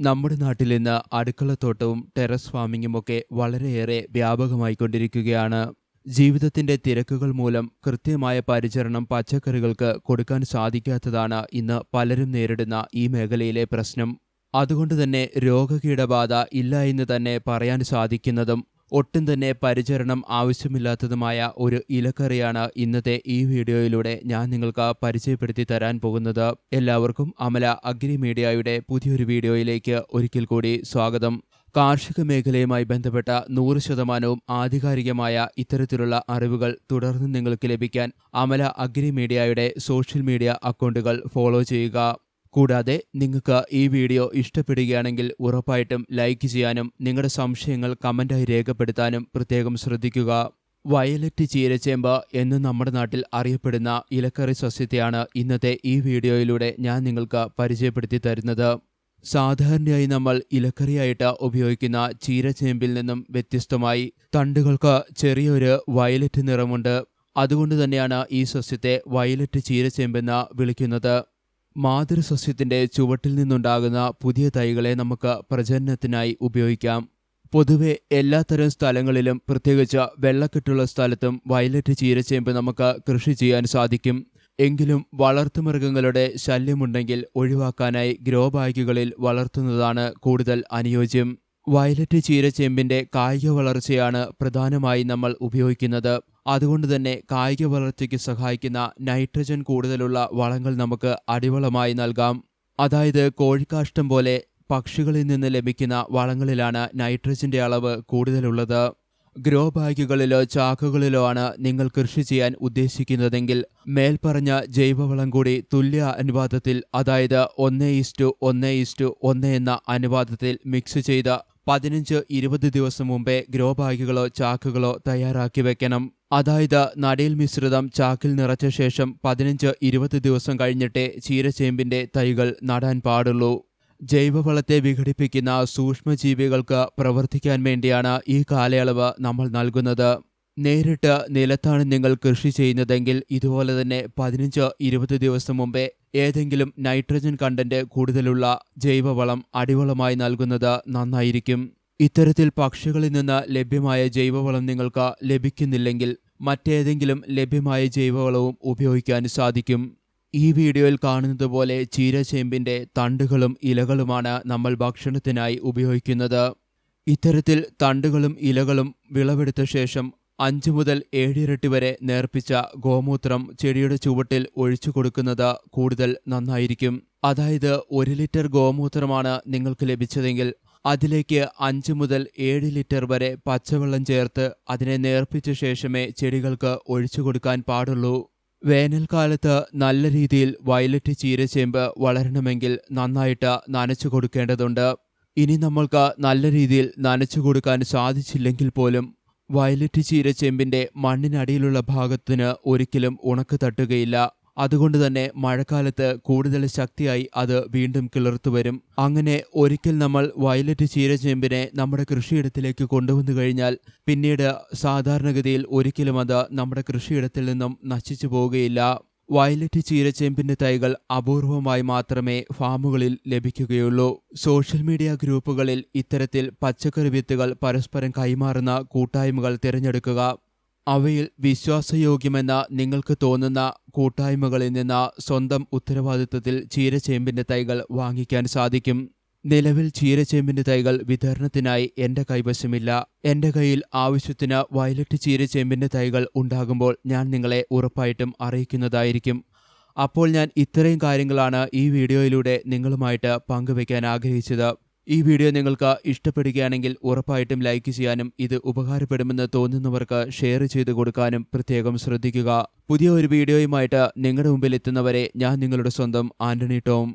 നമ്മുടെ നാട്ടിൽ ഇന്ന് അടുക്കളത്തോട്ടവും ടെറസ് ഫാമിങ്ങും ഒക്കെ വളരെയേറെ വ്യാപകമായിക്കൊണ്ടിരിക്കുകയാണ്. ജീവിതത്തിന്റെ തിരക്കുകൾ മൂലം കൃത്യമായ പരിചരണം പച്ചക്കറികൾക്ക് കൊടുക്കാൻ സാധിക്കാത്തതാണ് ഇന്ന് പലരും നേരിടുന്ന ഈ മേഖലയിലെ പ്രശ്നം. അതുകൊണ്ട് തന്നെ രോഗകീടബാധ ഇല്ല എന്ന് തന്നെ പറയാൻ സാധിക്കുന്നതും ഒട്ടും തന്നെ പരിചരണം ആവശ്യമില്ലാത്തതുമായ ഒരു ഇലക്കറിയാണ് ഇന്നത്തെ ഈ വീഡിയോയിലൂടെ ഞാൻ നിങ്ങൾക്ക് പരിചയപ്പെടുത്തി തരാൻ പോകുന്നത്. എല്ലാവർക്കും അമല അഗ്രി മീഡിയയുടെ പുതിയൊരു വീഡിയോയിലേക്ക് ഒരിക്കൽ കൂടി സ്വാഗതം. കാർഷിക മേഖലയുമായി ബന്ധപ്പെട്ട നൂറ് ശതമാനവും ആധികാരികമായ ഇത്തരത്തിലുള്ള അറിവുകൾ തുടർന്ന് നിങ്ങൾക്ക് ലഭിക്കാൻ അമല അഗ്രി മീഡിയയുടെ സോഷ്യൽ മീഡിയ അക്കൗണ്ടുകൾ ഫോളോ ചെയ്യുക. കൂടാതെ നിങ്ങൾക്ക് ഈ വീഡിയോ ഇഷ്ടപ്പെടുകയാണെങ്കിൽ ഉറപ്പായിട്ടും ലൈക്ക് ചെയ്യാനും നിങ്ങളുടെ സംശയങ്ങൾ കമന്റായി രേഖപ്പെടുത്താനും പ്രത്യേകം ശ്രദ്ധിക്കുക. വയലറ്റ് ചീരച്ചേമ്പ് എന്ന് നമ്മുടെ നാട്ടിൽ അറിയപ്പെടുന്ന ഇലക്കറി സസ്യത്തെയാണ് ഇന്നത്തെ ഈ വീഡിയോയിലൂടെ ഞാൻ നിങ്ങൾക്ക് പരിചയപ്പെടുത്തി തരുന്നത്. സാധാരണയായി നമ്മൾ ഇലക്കറിയായിട്ട് ഉപയോഗിക്കുന്ന ചീരച്ചേമ്പിൽ നിന്നും വ്യത്യസ്തമായി തണ്ടുകൾക്ക് ചെറിയൊരു വയലറ്റ് നിറമുണ്ട്. അതുകൊണ്ട് തന്നെയാണ് ഈ സസ്യത്തെ വയലറ്റ് ചീരച്ചേമ്പെന്ന് വിളിക്കുന്നത്. മാതൃസസ്യത്തിന്റെ ചുവട്ടിൽ നിന്നുണ്ടാകുന്ന പുതിയ തൈകളെ നമുക്ക് പ്രജനനത്തിനായി ഉപയോഗിക്കാം. പൊതുവെ എല്ലാത്തരം സ്ഥലങ്ങളിലും പ്രത്യേകിച്ച് വെള്ളക്കെട്ടുള്ള സ്ഥലത്തും വയലറ്റ് ചീരച്ചേമ്പ് നമുക്ക് കൃഷി ചെയ്യാൻ സാധിക്കും. എങ്കിലും വളർത്തുമൃഗങ്ങളുടെ ശല്യമുണ്ടെങ്കിൽ ഒഴിവാക്കാനായി ഗ്രോ ബാഗുകളിൽ വളർത്തുന്നതാണ് കൂടുതൽ അനുയോജ്യം. വയലറ്റ് ചീരച്ചേമ്പിന്റെ കായിക വളർച്ചയാണ് പ്രധാനമായി നമ്മൾ ഉപയോഗിക്കുന്നത്. അതുകൊണ്ട് തന്നെ കായിക വളർച്ചയ്ക്ക് സഹായിക്കുന്ന നൈട്രജൻ കൂടുതലുള്ള വളങ്ങൾ നമുക്ക് അടിവളമായി നൽകാം. അതായത് കോഴിക്കാഷ്ടം പോലെ പക്ഷികളിൽ നിന്ന് ലഭിക്കുന്ന വളങ്ങളിലാണ് നൈട്രജന്റെ അളവ് കൂടുതലുള്ളത്. ഗ്രോ ബാഗുകളിലോ ചാക്കുകളിലോ ആണ് നിങ്ങൾ കൃഷി ചെയ്യാൻ ഉദ്ദേശിക്കുന്നതെങ്കിൽ മേൽപ്പറഞ്ഞ ജൈവവളം കൂടി തുല്യ അനുപാതത്തിൽ അതായത് ഒന്ന് ഇസ്റ്റു ഒന്ന് ഇസ്റ്റു ഒന്ന് എന്ന അനുപാതത്തിൽ മിക്സ് ചെയ്ത് പതിനഞ്ച് ഇരുപത് ദിവസം മുമ്പേ ഗ്രോ ബാഗുകളോ ചാക്കുകളോ തയ്യാറാക്കി വെക്കണം. അതായത് നടീൽ മിശ്രിതം ചാക്കിൽ നിറച്ച ശേഷം പതിനഞ്ച് ഇരുപത് ദിവസം കഴിഞ്ഞിട്ടേ ചീരച്ചേമ്പിന്റെ തൈകൾ നടാൻ പാടുള്ളൂ. ജൈവവളത്തെ വിഘടിപ്പിക്കുന്ന സൂക്ഷ്മജീവികൾക്ക് പ്രവർത്തിക്കാൻ വേണ്ടിയാണ് ഈ കാലയളവ് നമ്മൾ നൽകുന്നത്. നേരിട്ട് നിലത്താണ് നിങ്ങൾ കൃഷി ചെയ്യുന്നതെങ്കിൽ ഇതുപോലെ തന്നെ പതിനഞ്ച് ഇരുപത് ദിവസം മുമ്പേ ഏതെങ്കിലും നൈട്രജൻ കണ്ടന്റ് കൂടുതലുള്ള ജൈവവളം അടിവളമായി നൽകുന്നത് നന്നായിരിക്കും. ഇത്തരത്തിൽ പക്ഷികളിൽ നിന്ന് ലഭ്യമായ ജൈവവളം നിങ്ങൾക്ക് ലഭിക്കുന്നില്ലെങ്കിൽ മറ്റേതെങ്കിലും ലഭ്യമായ ജൈവവളവും ഉപയോഗിക്കാൻ സാധിക്കും. ഈ വീഡിയോയിൽ കാണുന്നത് പോലെ ചീരച്ചേമ്പിന്റെ തണ്ടുകളും ഇലകളുമാണ് നമ്മൾ ഭക്ഷണത്തിനായി ഉപയോഗിക്കുന്നത്. ഇത്തരത്തിൽ തണ്ടുകളും ഇലകളും വിളവെടുത്ത ശേഷം അഞ്ചു മുതൽ ഏഴിരട്ടി വരെ നേർപ്പിച്ച ഗോമൂത്രം ചെടിയുടെ ചുവട്ടിൽ ഒഴിച്ചു കൊടുക്കുന്നത് കൂടുതൽ നന്നായിരിക്കും. അതായത് ഒരു ലിറ്റർ ഗോമൂത്രമാണ് നിങ്ങൾക്ക് ലഭിച്ചതെങ്കിൽ അതിലേക്ക് അഞ്ച് മുതൽ ഏഴ് ലിറ്റർ വരെ പച്ചവെള്ളം ചേർത്ത് അതിനെ നേർപ്പിച്ച ശേഷമേ ചെടികൾക്ക് ഒഴിച്ചു കൊടുക്കാൻ പാടുള്ളൂ. വേനൽക്കാലത്ത് നല്ല രീതിയിൽ വയലറ്റ് ചീരച്ചേമ്പ് വളരണമെങ്കിൽ നന്നായിട്ട് നനച്ചു കൊടുക്കേണ്ടതുണ്ട്. ഇനി നമ്മൾക്ക് നല്ല രീതിയിൽ നനച്ചു കൊടുക്കാൻ സാധിച്ചില്ലെങ്കിൽ പോലും വയലറ്റ് ചീര ചെമ്പിന്റെ മണ്ണിനടിയിലുള്ള ഭാഗത്തിന് ഒരിക്കലും ഉണക്ക് തട്ടുകയില്ല. അതുകൊണ്ട് തന്നെ മഴക്കാലത്ത് കൂടുതൽ ശക്തിയായി അത് വീണ്ടും കിളിർത്തു വരും. അങ്ങനെ ഒരിക്കൽ നമ്മൾ വയലറ്റ് ചീരച്ചേമ്പിനെ നമ്മുടെ കൃഷിയിടത്തിലേക്ക് കൊണ്ടുവന്നു കഴിഞ്ഞാൽ പിന്നീട് സാധാരണഗതിയിൽ ഒരിക്കലും അത് നമ്മുടെ കൃഷിയിടത്തിൽ നിന്നും നശിച്ചു പോവുകയില്ല. വയലറ്റ് ചീരച്ചേമ്പിന്റെ തൈകൾ അപൂർവമായി മാത്രമേ ഫാമുകളിൽ ലഭിക്കുകയുള്ളൂ. സോഷ്യൽ മീഡിയ ഗ്രൂപ്പുകളിൽ ഇത്തരത്തിൽ പച്ചക്കറി വിത്തുകൾ പരസ്പരം കൈമാറുന്ന കൂട്ടായ്മകൾ തിരഞ്ഞെടുക്കുക. അവയിൽ വിശ്വാസയോഗ്യമെന്ന നിങ്ങൾക്ക് തോന്നുന്ന കൂട്ടായ്മകളിൽ നിന്ന് സ്വന്തം ഉത്തരവാദിത്വത്തിൽ ചീരച്ചേമ്പിന്റെ തൈകൾ വാങ്ങിക്കാൻ സാധിക്കും. നിലവിൽ ചീരച്ചേമ്പിന്റെ തൈകൾ വിതരണത്തിനായി എന്റെ കൈവശമില്ല. എന്റെ കയ്യിൽ ആവശ്യത്തിന് വയലറ്റ് ചീരച്ചേമ്പിന്റെ തൈകൾ ഉണ്ടാകുമ്പോൾ ഞാൻ നിങ്ങളെ ഉറപ്പായിട്ടും അറിയിക്കുന്നതായിരിക്കും. അപ്പോൾ ഞാൻ ഇത്രയും കാര്യങ്ങളാണ് ഈ വീഡിയോയിലൂടെ നിങ്ങളുമായിട്ട് പങ്കുവയ്ക്കാൻ ആഗ്രഹിച്ചത്. ഈ വീഡിയോ നിങ്ങൾക്ക് ഇഷ്ടപ്പെടുകയാണെങ്കിൽ ഉറപ്പായിട്ടും ലൈക്ക് ചെയ്യാനും ഇത് ഉപകാരപ്പെടുമെന്ന് തോന്നുന്നവർക്ക് ഷെയർ ചെയ്തു കൊടുക്കാനും പ്രത്യേകം ശ്രദ്ധിക്കുക. പുതിയ ഒരു വീഡിയോയുമായിട്ട് നിങ്ങളുടെ മുമ്പിൽ എത്തുന്നവരെ ഞാൻ നിങ്ങളുടെ സ്വന്തം ആന്റണി ടോം.